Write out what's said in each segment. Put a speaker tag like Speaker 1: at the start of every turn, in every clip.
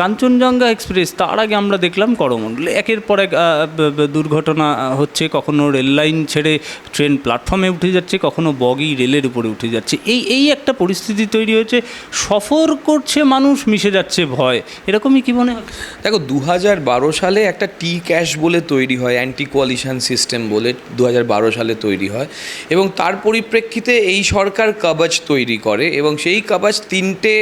Speaker 1: Kanchenjunga express, তার আগে আমরা দেখলাম করমণ্ডল। একের পর এক দুর্ঘটনা হচ্ছে, কখনো রেল লাইন ছেড়ে ট্রেন প্ল্যাটফর্মে উঠে যাচ্ছে, কখনো বগি রেলের উপরে উঠে যাচ্ছে। এই এই একটা পরিস্থিতি তৈরি হয়েছে, সফর করছে মানুষ, মিশে যাচ্ছে ভয়। এরকমই কি মনে হয়?
Speaker 2: দেখো দু হাজার বারো সালে একটা টি ক্যাশ বলে তৈরি হয় অ্যান্টি কোয়ালিশন সিস্টেম বলে দু হাজার বারো সালে তৈরি হয় এবং তার পরিপ্রেক্ষিতে এই সরকার কাবাজ তৈরি করে এবং সেই কাবাজ তিনটে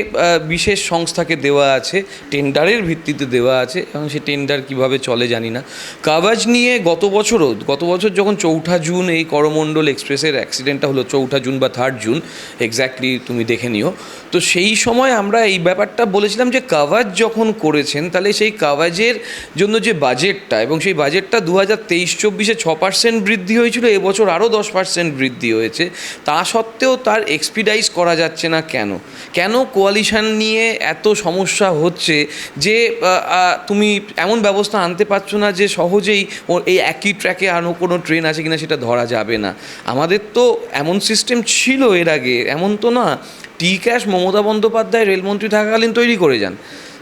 Speaker 2: বিশেষ সংস্থাকে দেওয়া আছে টেন্ডারের ভিত্তিতে দেওয়া আছে এবং সেই টেন্ডার কীভাবে চলে জানি না। কাবাজ নিয়ে গত বছরও, গত বছর যখন চৌঠা জুন এই করমণ্ডল এক্সপ্রেসের অ্যাক্সিডেন্টটা হলো, চৌঠা জুন বা থার্ড জুন এক্স্যাক্টলি তুমি দেখে নিও। তো সেই সময় আমরা এই ব্যাপারটা বলেছিলাম যে কাভাজ যখন করেছেন, তাহলে সেই কাভাজের জন্য যে বাজেটটা এবং সেই বাজেটটা দু হাজার তেইশ চব্বিশে ছ পার্সেন্ট বৃদ্ধি হয়েছিল, এবছর আরও দশ পার্সেন্ট বৃদ্ধি হয়েছে। তা সত্ত্বেও তার এক্সপিডাইজ করা যাচ্ছে না কেন? কেন কোয়ালিশন নিয়ে এত সমস্যা হচ্ছে? যে তুমি এমন ব্যবস্থা আনতে পারছ না যে সহজেই ওর এই একই ট্র্যাকে আরও কোনো ট্রেন আছে কিনা সেটা ধরা যাবে না। আমাদের তো এমন সিস্টেম ছিল এর আগে, এমন তো না, টি ক্যাশ মমতা বন্দ্যোপাধ্যায় রেলমন্ত্রী থাকাকালীন তৈরি করে যান।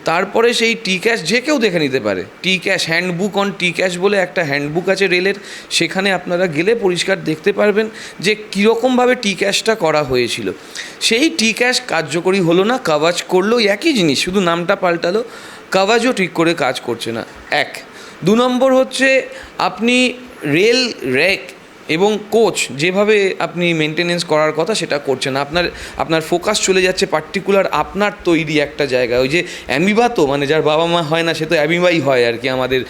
Speaker 2: তারপরে সেই টি ক্যাশ যে কেউ দেখে নিতে পারে। T cash handbook on T cash বলে একটা হ্যান্ডবুক আছে রেলের। সেখানে আপনারা গেলে পরিষ্কার দেখতে পারবেন যে কীরকমভাবে টি ক্যাশটা করা হয়েছিল। সেই টি ক্যাশ কার্যকরী হলো না কাভাজ করল একই জিনিস, শুধু নামটা পাল্টালো কাভাজও ঠিক করে কাজ করছে না। এক। দু নম্বর হচ্ছে, আপনি রেল র্যাক এবং কোচ যেভাবে আপনি মেনটেনেন্স করার কথা সেটা করছেন, আপনার আপনার ফোকাস চলে যাচ্ছে পার্টিকুলার আপনার তৈরি একটা জায়গায়। ওই যে অ্যামিবা তো মানে যার বাবা মা হয় না, সে তো অ্যামিবাই হয় আর কি আমাদের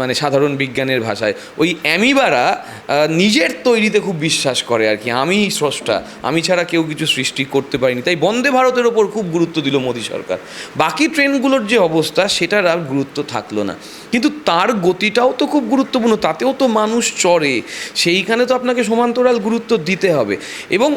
Speaker 2: মানে সাধারণ বিজ্ঞানের ভাষায়। ওই অ্যামিবারা নিজের তৈরিতে খুব বিশ্বাস করে আর কি। আমি স্রষ্টা, আমি ছাড়া কেউ কিছু সৃষ্টি করতে পারিনি। তাই বন্দে ভারতের ওপর খুব গুরুত্ব দিল মোদী সরকার। বাকি ট্রেনগুলোর যে অবস্থা, সেটার আর গুরুত্ব থাকল না। কিন্তু তার গতিটাও তো খুব গুরুত্বপূর্ণ, তাতেও তো মানুষ চড়ে। সেইখানে তো আপনাকে সমান্তরাল গুরুত্ব দিতে হবে। এবং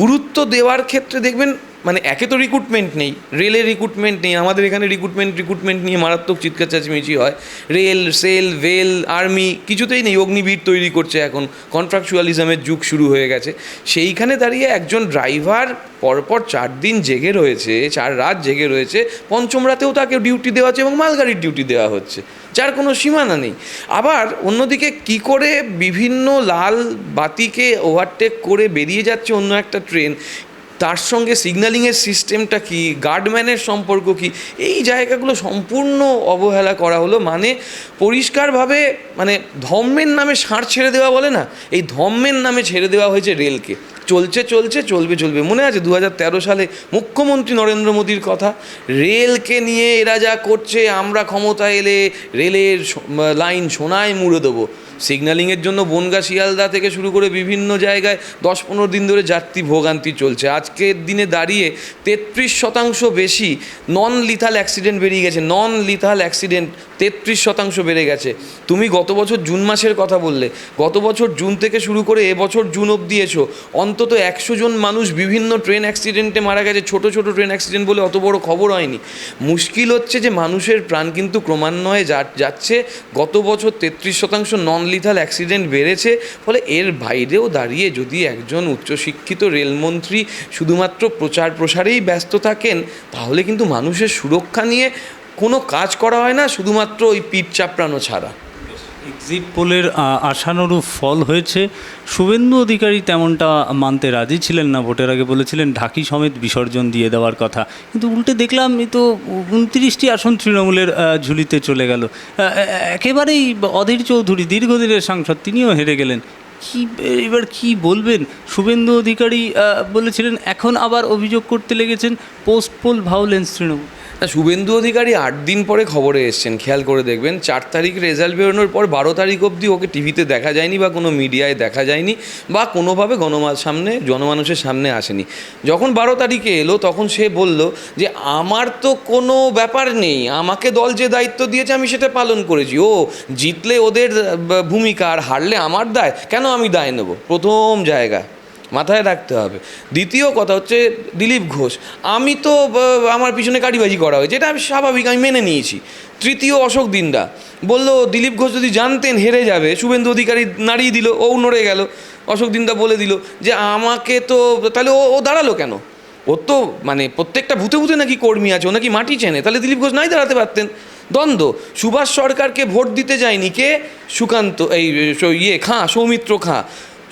Speaker 2: গুরুত্ব দেওয়ার ক্ষেত্রে দেখবেন মানে একে তো রিক্রুটমেন্ট নেই রেলের রিক্রুটমেন্ট নেই, আমাদের এখানে রিক্রুটমেন্ট রিক্রুটমেন্ট নিয়ে মারাত্মক চিৎকার চেঁচামেচি হয়। রেল সেল ভেল আর্মি কিছুতেই নেই, অগ্নিবীর তৈরি করছে এখন কন্ট্রাকচুয়ালিজমের যুগ শুরু হয়ে গেছে। সেইখানে দাঁড়িয়ে একজন ড্রাইভার পরপর চার দিন জেগে রয়েছে, চার রাত জেগে রয়েছে, পঞ্চম রাতেও তাকে ডিউটি দেওয়া হচ্ছে এবং মালগাড়ির ডিউটি দেওয়া হচ্ছে, যার কোনো সীমানা নেই। আবার অন্যদিকে কি করে বিভিন্ন লাল বাতিকে ওভারটেক করে বেরিয়ে যাচ্ছে অন্য একটা ট্রেন তার সঙ্গে সিগন্যালিংয়ের সিস্টেমটা কি গার্ডম্যানের সম্পর্ক কি, এই জায়গাগুলো সম্পূর্ণ অবহেলা করা হলো। মানে পরিষ্কারভাবে মানে ধর্মের নামে ষাঁড় ছেড়ে দেওয়া বলে না, এই ধর্মের নামে ছেড়ে দেওয়া হয়েছে রেলকে চলছে চলছে, চলবে চলবে। মনে আছে দু হাজার তেরো সালে মুখ্যমন্ত্রী নরেন্দ্র মোদীর কথা? রেলকে নিয়ে এরা যা করছে, আমরা ক্ষমতা এলে রেলের লাইন সোনায় মুড়ে দেবো। সিগন্যালিংয়ের জন্য বনগা শিয়ালদা থেকে শুরু করে বিভিন্ন জায়গায় দশ পনেরো দিন ধরে যাত্রী ভোগান্তি চলছে। আজকের দিনে দাঁড়িয়ে তেত্রিশ শতাংশ বেশি নন লিথাল অ্যাক্সিডেন্ট বেরিয়ে গেছে। নন লিথাল অ্যাক্সিডেন্ট তেত্রিশ শতাংশ বেড়ে গেছে। তুমি গত বছর জুন মাসের কথা বললে। গত বছর জুন থেকে শুরু করে এবছর জুন অবধি এসো। অন্তত একশো জন মানুষ বিভিন্ন ট্রেন অ্যাক্সিডেন্টে মারা গেছে। ছোট ছোট ট্রেন অ্যাক্সিডেন্ট বলে অত বড় খবর হয়নি। মুশকিল হচ্ছে যে মানুষের প্রাণ কিন্তু ক্রমান্বয়ে যাচ্ছে। গত বছর তেত্রিশ শতাংশ নন লিথাল অ্যাক্সিডেন্ট বেড়েছে, ফলে এর বাইরেও দাঁড়িয়ে যদি একজন উচ্চশিক্ষিত রেলমন্ত্রী শুধুমাত্র প্রচার প্রসারেই ব্যস্ত থাকেন, তাহলে কিন্তু মানুষের সুরক্ষা নিয়ে কোনো কাজ করা হয় না, শুধুমাত্র ওই পিঠ চাপড়ানো ছাড়া।
Speaker 1: এক্সিট পোলের আশানুরূপ ফল হয়েছে। শুভেন্দু অধিকারী তেমনটা মানতে রাজি ছিলেন না। ভোটের আগে বলেছিলেন, ঢাকি সমেত বিসর্জন দিয়ে দেওয়ার কথা। কিন্তু উল্টে দেখলাম এই তো উনত্রিশটি আসন তৃণমূলের ঝুলিতে চলে গেল। একেবারেই অধীর চৌধুরী, দীর্ঘদিনের সাংসদ, তিনিও হেরে গেলেন। কি, এবার কি বলবেন? শুভেন্দু অধিকারী বলেছিলেন, এখন আবার অভিযোগ করতে লেগেছেন। Post poll violence Trinamool
Speaker 2: Suvendu Adhikari আট দিন পরে খবরে এসছেন, খেয়াল করে দেখবেন। চার তারিখ রেজাল্ট বেরোনোর পর বারো তারিখ অবধি ওকে টিভিতে দেখা যায়নি বা কোনো মিডিয়ায় দেখা যায়নি বা কোনোভাবে গণমার সামনে, জনমানুষের সামনে আসেনি। যখন বারো তারিখে এলো, তখন সে বলল যে, আমার তো কোনো ব্যাপার নেই। আমাকে দল যে দায়িত্ব দিয়েছে, আমি সেটা পালন করেছি। ও জিতলে ওদের ভূমিকা আর হারলে আমার দায়। কেন আমি দায় নেব? প্রথম জায়গা। মাথায় রাখতে হবে। দ্বিতীয় কথা হচ্ছে দিলীপ ঘোষ। আমি তো আমার পিছনে কাটিবাজি করা হয়েছে, এটা আমি স্বাভাবিক, আমি মেনে নিয়েছি। তৃতীয় অশোক দিন্দা বলল, দিলীপ ঘোষ যদি জানতেন হেরে যাবে, শুভেন্দু অধিকারী নাড়িয়ে দিল, ও নড়ে গেল। অশোক দিনদা বলে দিল যে, আমাকে তো, তাহলে ও ও দাঁড়াল কেন? ওর তো মানে প্রত্যেকটা ভূতে ভূতে নাকি কর্মী আছে, ও নাকি মাটি চেনে। তাহলে দিলীপ ঘোষ নাই দাঁড়াতে পারতেন। দ্বন্দ্ব। সুভাষ সরকারকে ভোট দিতে যায়নি কে? সুকান্ত, এই ইয়ে খাঁ, সৌমিত্র খাঁ।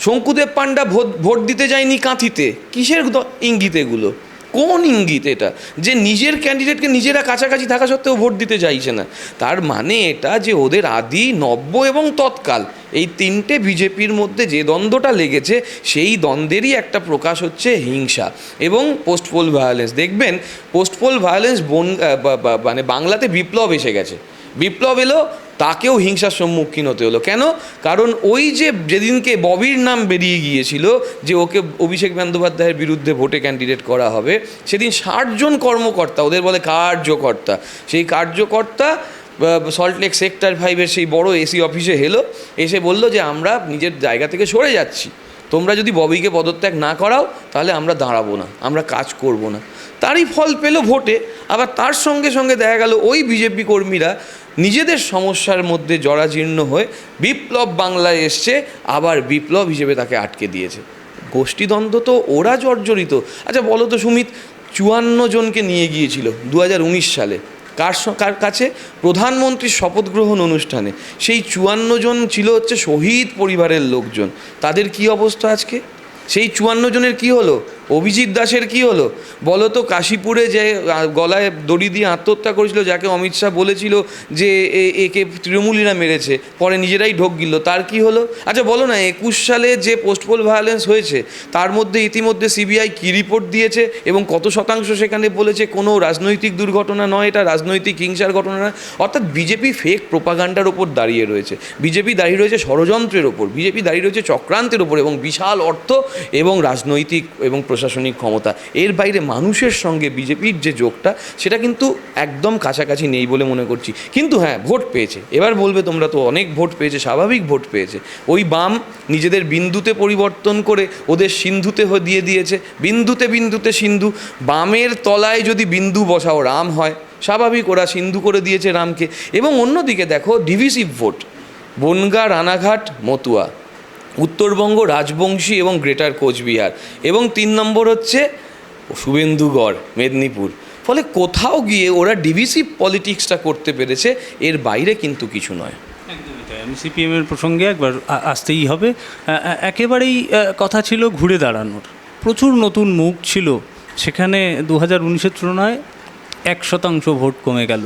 Speaker 2: শঙ্কুদেব পান্ডা ভোট ভোট দিতে যায়নি কাঁথিতে। কিসের ইঙ্গিত এগুলো? কোন ইঙ্গিত এটা? যে নিজের ক্যান্ডিডেটকে নিজেরা কাছাকাছি থাকা সত্ত্বেও ভোট দিতে চাইছে না। তার মানে এটা যে ওদের আদি, নব্য এবং তৎকাল, এই তিনটে বিজেপির মধ্যে যে দ্বন্দ্বটা লেগেছে, সেই দ্বন্দ্বেরই একটা প্রকাশ হচ্ছে হিংসা এবং পোস্টপোল ভায়োলেন্স দেখবেন পোস্টপোল ভায়োলেন্স বন মানে বাংলাতে বিপ্লব এসে গেছে। বিপ্লব এলো, তাকেও হিংসার সম্মুখীন হতে হলো। কেন? কারণ ওই যে যেদিনকে ববির নাম বেরিয়ে গিয়েছিল যে ওকে অভিষেক বন্দ্যোপাধ্যায়ের বিরুদ্ধে ভোটে ক্যান্ডিডেট করা হবে, সেদিন ষাটজন কর্মকর্তা, ওদের বলে কার্যকর্তা। সেই কার্যকর্তা সল্টলেক সেক্টর ফাইভের সেই বড় এসি অফিসে এলো, এসে বলল যে আমরা নিজের জায়গা থেকে সরে যাচ্ছি। তোমরা যদি ববিকে পদত্যাগ না করাও, তাহলে আমরা দাঁড়াবো না, আমরা কাজ করব না। তারই ফল পেল ভোটে, আবার তার সঙ্গে সঙ্গে দেখা গেল ওই বিজেপি কর্মীরা নিজেদের সমস্যার মধ্যে জরাজীর্ণ হয়ে বিপ্লব বাংলায় এসছে, আবার বিপ্লব হিসেবে তাকে আটকে দিয়েছে। গোষ্ঠীদ্বন্দ্ব তো ওরা জর্জরিত। আচ্ছা বলো তো সুমিত, চুয়ান্ন জনকে নিয়ে গিয়েছিল দু হাজার উনিশ সালে। কার কার কাছে? প্রধানমন্ত্রীর শপথ গ্রহণ অনুষ্ঠানে। সেই চুয়ান্ন জন ছিল হচ্ছে শহীদ পরিবারের লোকজন। তাদের কি অবস্থা আজকে? সেই চুয়ান্ন জনের কি হলো? অভিজিৎ দাসের কি হলো? বলো তো কাশীপুরে যে গলায় দড়ি দিয়ে আত্মহত্যা করেছিল, যাকে অমিত শাহ বলেছিল যে একে তৃণমূলীরা মেরেছে, পরে নিজেরাই ঢোক গিলল। তার কি হলো? আচ্ছা বলো না, একুশ সালে যে পোস্টপোল ভায়োলেন্স হয়েছে, তার মধ্যে ইতিমধ্যে সিবিআই কি রিপোর্ট দিয়েছে এবং কত শতাংশ সেখানে বলেছে কোনো রাজনৈতিক দুর্ঘটনা নয়, এটা রাজনৈতিক হিংসার ঘটনা নয়। অর্থাৎ বিজেপি ফেক প্রোপাগান্ডার ওপর দাঁড়িয়ে রয়েছে। বিজেপি দাঁড়িয়ে রয়েছে ষড়যন্ত্রের ওপর। বিজেপি দাঁড়িয়ে রয়েছে চক্রান্তের ওপর এবং বিশাল অর্থ এবং রাজনৈতিক এবং প্রশাসনিক ক্ষমতা। এর বাইরে মানুষের সঙ্গে বিজেপির যে যোগটা, সেটা কিন্তু একদম কাছাকাছি নেই বলে মনে করছি। কিন্তু হ্যাঁ ভোট পেয়েছে। এবার বলবে তোমরা তো অনেক ভোট পেয়েছে, স্বাভাবিক ভোট পেয়েছে। ওই বাম নিজেদের বিন্দুতে পরিবর্তন করে ওদের সিন্ধুতে দিয়ে দিয়েছে। বিন্দুতে বিন্দুতে সিন্ধু। বামের তলায় যদি বিন্দু বসাও, রাম হয়। স্বাভাবিক, ওরা সিন্ধু করে দিয়েছে রামকে। এবং অন্যদিকে দেখো ডিভিসিভ ভোট বনগা, রানাঘাট, মতুয়া। উত্তরবঙ্গ, রাজবংশী এবং গ্রেটার কোচবিহার। এবং তিন নম্বর হচ্ছে শুভেন্দুগড়, মেদিনীপুর। ফলে কোথাও গিয়ে ওরা ডিভিসি পলিটিক্সটা করতে পেরেছে, এর বাইরে কিন্তু কিছু নয়।
Speaker 1: আমি সিপিএমের প্রসঙ্গে একবার আসতেই হবে। একেবারেই কথা ছিল ঘুরে দাঁড়ানোর। প্রচুর নতুন মুখ ছিল। সেখানে দু হাজার উনিশের তুলনায় এক শতাংশ ভোট কমে গেল।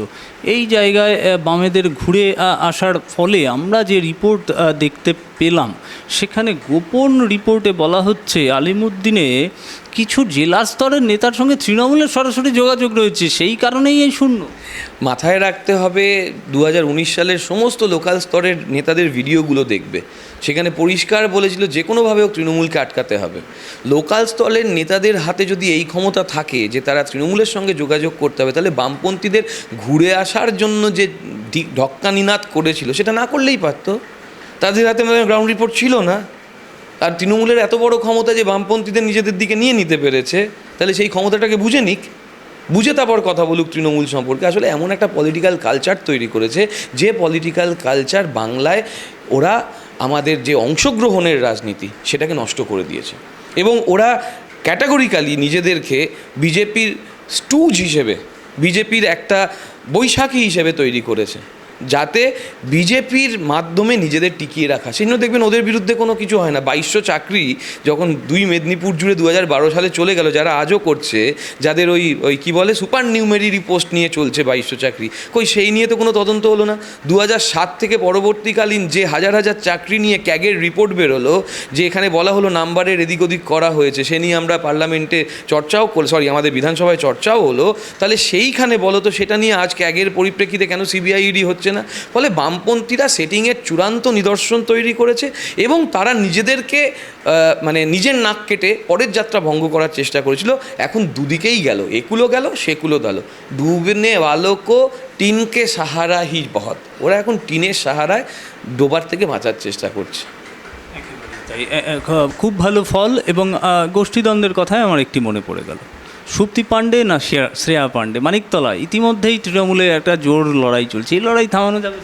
Speaker 1: এই জায়গায় বামেদের ঘুরে আসার ফলে আমরা যে রিপোর্ট দেখতে পেলাম, সেখানে গোপন রিপোর্টে বলা হচ্ছে, আলিমুদ্দিনে কিছু জেলা স্তরের নেতার সঙ্গে তৃণমূলের সরাসরি যোগাযোগ রয়েছে, সেই কারণেই এই শূন্য।
Speaker 2: মাথায় রাখতে হবে দু হাজার উনিশ সালের সমস্ত লোকাল স্তরের নেতাদের ভিডিওগুলো দেখবে। সেখানে পরিষ্কার বলেছিল, যে কোনোভাবে তৃণমূলকে আটকাতে হবে। লোকাল স্তরের নেতাদের হাতে যদি এই ক্ষমতা থাকে, যে তারা তৃণমূলের সঙ্গে যোগাযোগ করতে হবে, তাহলে বামপন্থীদের ঘুরে আসার জন্য যে ঢক্কানিনাদ করেছিল, সেটা না করলেই পারতো। তাদের হাতে গ্রাউন্ড রিপোর্ট ছিল না। আর তৃণমূলের এত বড় ক্ষমতা যে বামপন্থীদের নিজেদের দিকে নিয়ে নিতে পেরেছে, তাহলে সেই ক্ষমতাটাকে বুঝে নিক। বুঝে তারপর কথা বলুক তৃণমূল সম্পর্কে। আসলে এমন একটা পলিটিক্যাল কালচার তৈরি করেছে, যে পলিটিক্যাল কালচার বাংলায় ওরা আমাদের যে অংশগ্রহণের রাজনীতি, সেটাকে নষ্ট করে দিয়েছে। এবং ওরা ক্যাটাগরিক্যালি নিজেদেরকে বিজেপির স্টুজ হিসেবে, বিজেপির একটা বৈশাখী হিসেবে তৈরি করেছে। যাতে বিজেপির মাধ্যমে নিজেদের টিকিয়ে রাখা। সেই জন্য দেখবেন ওদের বিরুদ্ধে কোনো কিছু হয় না। বাইশশো চাকরি যখন দুই মেদিনীপুর জুড়ে দু হাজার বারো সালে চলে গেল, যারা আজও করছে, যাদের ওই ওই কী বলে, সুপার নিউমেরি পোস্ট নিয়ে চলছে বাইশশো চাকরি। কই, সেই নিয়ে তো কোনো তদন্ত হলো না। দু সাত থেকে পরবর্তীকালীন যে হাজার হাজার চাকরি নিয়ে ক্যাগের রিপোর্ট বেরোলো, যে এখানে বলা হলো নাম্বারের এদিক ওদিক করা হয়েছে, সে নিয়ে আমরা পার্লামেন্টে চর্চাও সরি আমাদের বিধানসভায় চর্চাও হলো। তাহলে সেইখানে বলো তো, সেটা নিয়ে আজ ক্যাগের পরিপ্রেক্ষিতে কেন সিবিআইডি হচ্ছে না। ফলে বামপন্থীরা সেটিংয়ের চূড়ান্ত নিদর্শন তৈরি করেছে এবং তারা নিজেদেরকে মানে নিজের নাক কেটে পরের যাত্রা ভঙ্গ করার চেষ্টা করেছিল। এখন দুদিকেই গেল একুলো গেল সেকুলো গেল ডুবনে বালকো টিনকে সাহারা হি বহত। ওরা এখন টিনের সাহারায় ডোবার থেকে বাঁচার চেষ্টা করছে।
Speaker 1: খুব ভালো ফল এবং গোষ্ঠীদ্বন্দ্বের কথায় আমার একটি মনে পড়ে গেল। সুপ্তি পাণ্ডে না শ্রেয়া পাণ্ডে? মানিকতলা ইতিমধ্যেই তৃণমূলের একটা জোর লড়াই চলছে। এই লড়াই থামানো যাবে।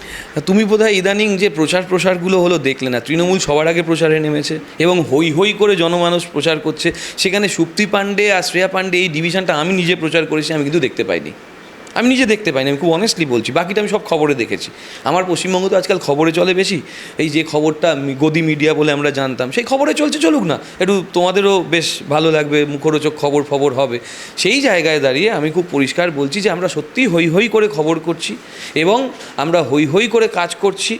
Speaker 2: তুমি বোধহয় ইদানিং যে প্রচার প্রসারগুলো হলো দেখলে না, তৃণমূল সবার আগে প্রচারে নেমেছে এবং হই হই করে জনমানুষ প্রচার করছে। সেখানে সুপ্তি পাণ্ডে আর শ্রেয়া পাণ্ডে এই ডিভিশনটা আমি নিজে প্রচার করেছি, আমি কিন্তু দেখতে পাইনি। আমি নিজে দেখতে পাইনি, আমি খুব অনেস্টলি বলছি, বাকিটা আমি সব খবরে দেখেছি। আমার পশ্চিমবঙ্গ তো আজকাল খবরে চলে বেশি, এই যে খবরটা গদি মিডিয়া বলে আমরা জানতাম, সেই খবরে চলছে চলুক না, একটু তোমাদেরও বেশ ভালো লাগবে, মুখরোচক খবর ফবর হবে। সেই জায়গায় দাঁড়িয়ে আমি খুব পরিষ্কার বলছি যে আমরা সত্যিই হই হই করে খবর করছি এবং আমরা হই হই করে কাজ করছি।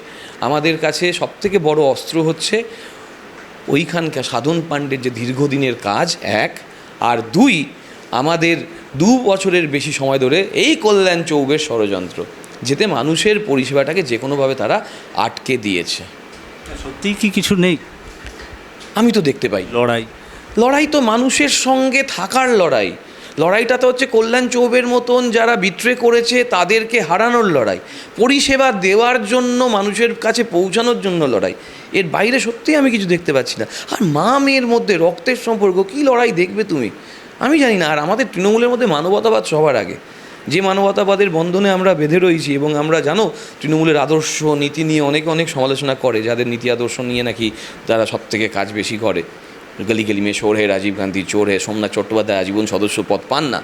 Speaker 2: আমাদের কাছে সবথেকে বড় অস্ত্র হচ্ছে ওইখানকার সাধন পাণ্ডের যে দীর্ঘদিনের কাজ, এক, আর দুই, আমাদের দু বছরের বেশি সময় ধরে এই কল্যাণ চৌবের ষড়যন্ত্র যেতে মানুষের পরিষেবাটাকে যে কোনোভাবে তারা আটকে দিয়েছে।
Speaker 1: সত্যি কি কিছু নেই?
Speaker 2: আমি তো দেখতে পাই।
Speaker 1: লড়াই।
Speaker 2: লড়াই তো মানুষের সঙ্গে থাকার লড়াই। লড়াইটা তো হচ্ছে কল্যাণ চৌবের মতন যারা বিট্রে করেছে তাদেরকে হারানোর লড়াই। পরিষেবা দেওয়ার জন্য মানুষের কাছে পৌঁছানোর জন্য লড়াই। এর বাইরে সত্যিই আমি কিছু দেখতে পাচ্ছি না। আর মা মেয়ের মধ্যে রক্তের সম্পর্ক কী লড়াই দেখবে তুমি? আমি জানি না, আর আমাদের তৃণমূলের মধ্যে মানবতাবাদ সবার আগে। যে মানবতাবাদের বন্ধনে আমরা বেঁধে রয়েছি এবং আমরা জানো তৃণমূলের আদর্শ নীতি নিয়ে অনেকে, অনেক সমালোচনা করে, যাদের নীতি আদর্শ নিয়ে নাকি তারা সব থেকে কাজ বেশি করে। গলি গলি শোর হে রাজীব গান্ধী, চোর হে সোমনাথ চট্টোপাধ্যায় আজীবন সদস্য পদ পান না।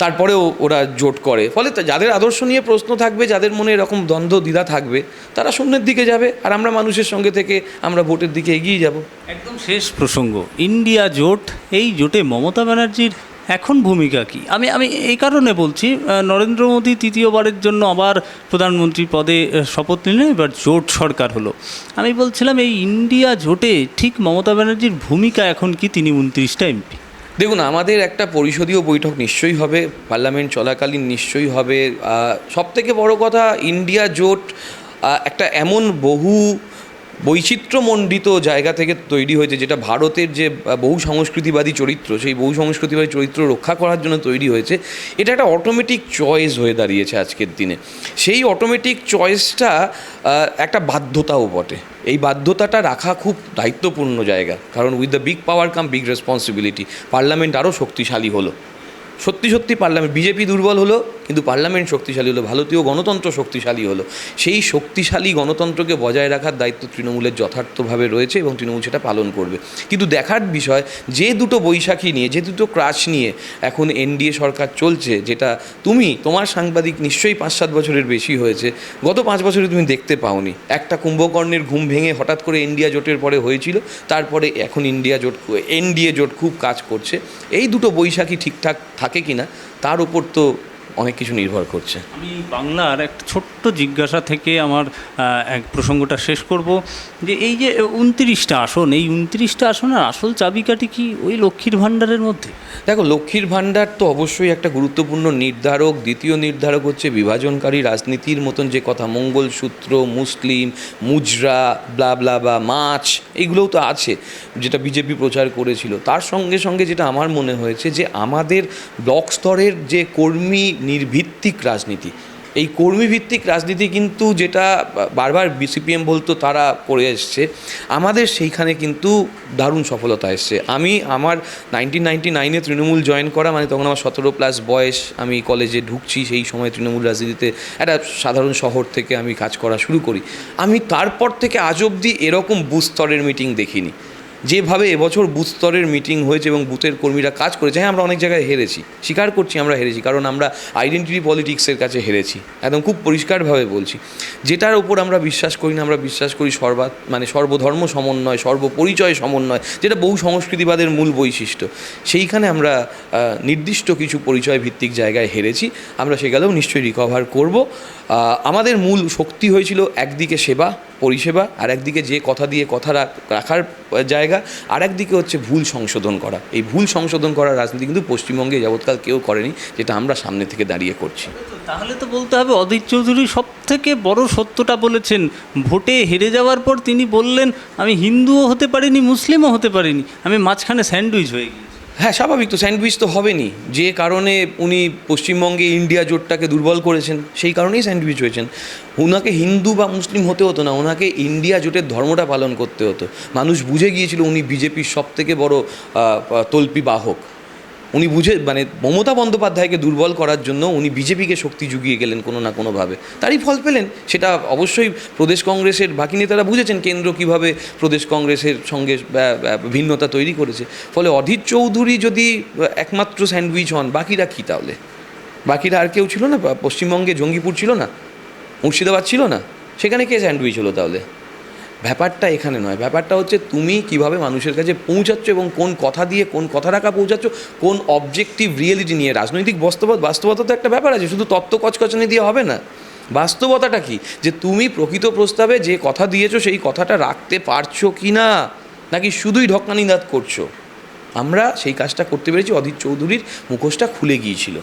Speaker 2: তারপরেও ওরা জোট করে। ফলে যাদের আদর্শ নিয়ে প্রশ্ন থাকবে, যাদের মনে এরকম দ্বন্দ্ব, দ্বিধা থাকবে, তারা শূন্যের দিকে যাবে আর আমরা মানুষের সঙ্গে থেকে আমরা ভোটের দিকে এগিয়ে যাব।
Speaker 1: একদম শেষ প্রসঙ্গ। ইন্ডিয়া জোট, এই জোটে মমতা ব্যানার্জির এখন ভূমিকা কি? আমি আমি এই কারণে বলছি নরেন্দ্র মোদী তৃতীয়বারের জন্য আবার প্রধানমন্ত্রী পদে শপথ নিলেন, এবার জোট সরকার হলো। আমি বলছিলাম, এই ইন্ডিয়া জোটে ঠিক মমতা ব্যানার্জির ভূমিকা এখন কি তিনি উনত্রিশটা এমপি?
Speaker 2: দেখুন, আমাদের একটা পরিষদীয় বৈঠক নিশ্চয়ই হবে, পার্লামেন্ট চলাকালীন নিশ্চয়ই হবে। সব থেকে বড় কথা, ইন্ডিয়া জোট একটা এমন বহু বৈচিত্র্যমণ্ডিত জায়গা থেকে তৈরি হয়েছে, যেটা ভারতের যে বহু সংস্কৃতিবাদী চরিত্র, সেই বহু সংস্কৃতিবাদী চরিত্র রক্ষা করার জন্য তৈরি হয়েছে, এটা একটা অটোমেটিক চয়েস হয়ে দাঁড়িয়েছে আজকের দিনে। সেই অটোমেটিক চয়েসটা একটা বাধ্যতাও বটে। এই বাধ্যতাটা রাখা খুব দায়িত্বপূর্ণ জায়গা, কারণ with the big power come big responsibility parliament আরও শক্তিশালী হলো। সত্যি সত্যি পার্লামেন্ট বিজেপি দুর্বল হলো, কিন্তু পার্লামেন্ট শক্তিশালী হলো, ভারতীয় গণতন্ত্র শক্তিশালী হলো। সেই শক্তিশালী গণতন্ত্রকে বজায় রাখার দায়িত্ব তৃণমূলের যথার্থভাবে রয়েছে এবং তৃণমূল সেটা পালন করবে। কিন্তু দেখার বিষয়, যে দুটো বৈশাখী নিয়ে, যে দুটো ক্রাশ নিয়ে এখন এনডিএ সরকার চলছে, যেটা তুমি, তোমার সাংবাদিক নিশ্চয়ই পাঁচ সাত বছরের বেশি হয়েছে। গত পাঁচ বছরে তুমি দেখতে পাওনি। একটা কুম্ভকর্ণের ঘুম ভেঙে হঠাৎ করে ইন্ডিয়া জোটের পরে হয়েছিল, তারপরে এখন ইন্ডিয়া জোট এনডিএ জোট খুব কাজ করছে। এই দুটো বৈশাখী ঠিকঠাক থাকে কি না তার উপর তো অনেক কিছু নির্ভর করছে।
Speaker 1: আমি বাংলার একটা ছোট্ট জিজ্ঞাসা থেকে আমার এক প্রসঙ্গটা শেষ করব যে এই যে উনত্রিশটা আসন এই উনত্রিশটা আসনের আসল চাবিকাঠি কি ওই লক্ষ্মীর ভাণ্ডারের মধ্যে?
Speaker 2: দেখো লক্ষ্মীর ভাণ্ডার তো অবশ্যই একটা গুরুত্বপূর্ণ নির্ধারক। দ্বিতীয় নির্ধারক হচ্ছে বিভাজনকারী রাজনীতির মতন যে কথা mangalsutra Muslim mujra blah blah বা মাছ এইগুলোও তো আছে যেটা বিজেপি প্রচার করেছিল। তার সঙ্গে সঙ্গে যেটা আমার মনে হয়েছে যে আমাদের ব্লক স্তরের যে কর্মী নির্ভিত্তিক রাজনীতি। এই কর্মীভিত্তিক রাজনীতি কিন্তু যেটা বারবার বিসিপিএম বলতো তারা করে এসছে, আমাদের সেইখানে কিন্তু দারুণ সফলতা এসছে। আমি আমার নাইনটিন নাইনটি নাইনে তৃণমূল জয়েন করা মানে তখন আমার সতেরো প্লাস বয়স, আমি কলেজে ঢুকছি, সেই সময় তৃণমূল রাজনীতিতে একটা সাধারণ শহর থেকে আমি কাজ করা শুরু করি। আমি তারপর থেকে আজ অবধি এরকম বুথ স্তরের মিটিং দেখিনি। যেভাবে এবছর বুথ স্তরের মিটিং হয়েছে এবং বুথের কর্মীরা কাজ করেছে হ্যাঁ আমরা অনেক জায়গায় হেরেছি। স্বীকার করছি আমরা হেরেছি, কারণ আমরা আইডেন্টিটি পলিটিক্সের কাছে হেরেছি। একদম খুব পরিষ্কারভাবে বলছি। যেটার ওপর আমরা বিশ্বাস করি না, আমরা বিশ্বাস করি সর্বা মানে সর্বধর্ম সমন্বয়, সর্বপরিচয় সমন্বয়, যেটা বহু সংস্কৃতিবাদের মূল বৈশিষ্ট্য। সেইখানে আমরা নির্দিষ্ট কিছু পরিচয় ভিত্তিক জায়গায় হেরেছি। আমরা সেগুলোও নিশ্চয়ই রিকভার করব। আমাদের মূল শক্তি হয়েছিল একদিকে সেবা, পরিষেবা, আর একদিকে যে কথা দিয়ে কথা রাখার জায়গা আর একদিকে হচ্ছে ভুল সংশোধন করা। এই ভুল সংশোধন করার রাজনীতি কিন্তু পশ্চিমবঙ্গে যাবৎকাল কেউ করেনি, যেটা আমরা সামনে থেকে দাঁড়িয়ে করছি।
Speaker 1: তাহলে তো বলতে হবে অদিত চৌধুরী সব থেকে বড় সত্যটা বলেছেন, ভোটে হেরে যাওয়ার পর তিনি বললেন, আমি হিন্দুও হতে পারিনি, মুসলিমও হতে পারিনি, আমি মাঝখানে স্যান্ডউইচ হয়ে গিয়েছি।
Speaker 2: হ্যাঁ স্বাভাবিক তো, স্যান্ডউইচ তো হবেনি যে কারণে উনি পশ্চিমবঙ্গে ইন্ডিয়া জোটটাকে দুর্বল করেছেন, সেই কারণেই স্যান্ডউইচ হয়েছেন। ওনাকে হিন্দু বা মুসলিম হতে হতো না ওনাকে ইন্ডিয়া জোটের ধর্মটা পালন করতে হতো। মানুষ বুঝে গিয়েছিল উনি বিজেপির সব থেকে বড় তল্পি বাহক। উনি বুঝে মানে মমতা বন্দ্যোপাধ্যায়কে দুর্বল করার জন্য উনি বিজেপিকে শক্তি জুগিয়ে গেলেন কোনো না কোনোভাবে। তারই ফল পেলেন, সেটা অবশ্যই প্রদেশ কংগ্রেসের, বাকি নেতারা বুঝেছেন কেন্দ্র কীভাবে প্রদেশ কংগ্রেসের সঙ্গে ভিন্নতা তৈরি করেছে। ফলে অধীর চৌধুরী যদি একমাত্র স্যান্ডউইচ হন, বাকিরা কী তাহলে? বাকিরা আর কেউ ছিল না? পশ্চিমবঙ্গে জঙ্গিপুর ছিল না? মুর্শিদাবাদ ছিল না? সেখানে কে স্যান্ডউইচ হলো তাহলে? ব্যাপারটা এখানে নয়। ব্যাপারটা হচ্ছে তুমি কীভাবে মানুষের কাছে পৌঁছাচ্ছ এবং কোন কথা দিয়ে কোন কথা রাখা পৌঁছাচ্ছ, কোন অবজেক্টিভ রিয়েলিটি নিয়ে। রাজনৈতিক বাস্তবতা বাস্তবতা তো একটা ব্যাপার আছে, শুধু তত্ত্ব কচকচানি দিয়ে হবে না। বাস্তবতাটা কি? যে তুমি প্রকৃত প্রস্তাবে যে কথা দিয়েছ, সেই কথাটা রাখতে পারছ কি না? নাকি শুধুই ঢকনানিদাত করছ? আমরা সেই কাজটা করতে পেরেছি, অধীর চৌধুরীর মুখোশটা খুলে গিয়েছিল।